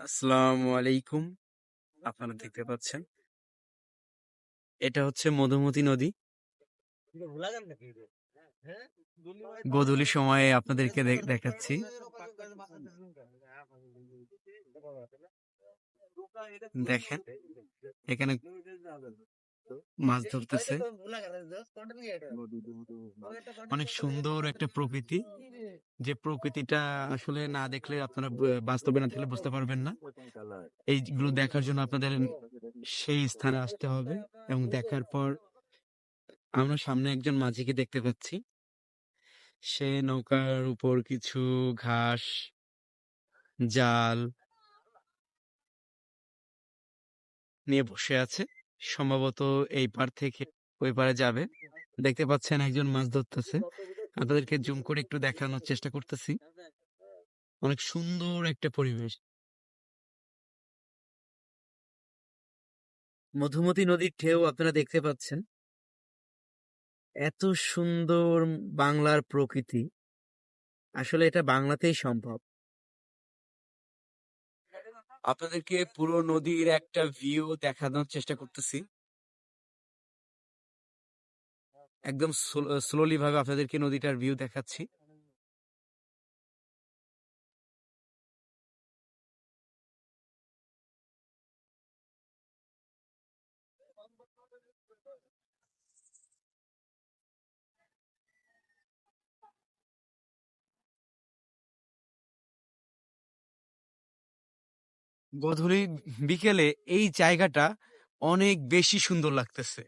আসসালামু আলাইকুম। আপনারা দেখতে পাচ্ছেন। এটা হচ্ছে মধুমতি নদী। গধূলি সময়ে আপনাদেরকে দেখ- দেখাচ্ছি। দেখেন, এখানে মাছ ধরতেছে। অনেক সুন্দর একটা প্রকৃতি। যে প্রকৃতিটা আসলে না দেখলে আপনারা বাস্তবে না থাকলে বুঝতে পারবেন না। এইগুলো দেখার জন্য আপনাদের সেই স্থানে আসতে হবে এবং দেখার পর আমরা সামনে একজন মাঝিকে দেখতে পাচ্ছি। সে নৌকার উপর কিছু ঘাস জাল নিয়ে বসে আছে। সম্ভবত এই পার থেকে ওই পারে যাবে। দেখতে পাচ্ছেন একজন মাছ ধরতেছে। আপনাদেরকে জুম করে একটু দেখানোর চেষ্টা করতেছি। অনেক সুন্দর একটা পরিবেশ। মধুমতি নদীর ঢেউ আপনারা দেখতে পাচ্ছেন। এত সুন্দর বাংলার প্রকৃতি। আসলে এটা বাংলাতেই সম্ভব। আপনাদেরকে পুরো নদীর একটা ভিউ দেখানোর চেষ্টা করতেছি। একদম স্লোলি ভাবে আপনাদেরকে নদীটার ভিউ দেখাচ্ছি। গধূলি বিকেলে এই জায়গাটা অনেক বেশি সুন্দর লাগতেছে।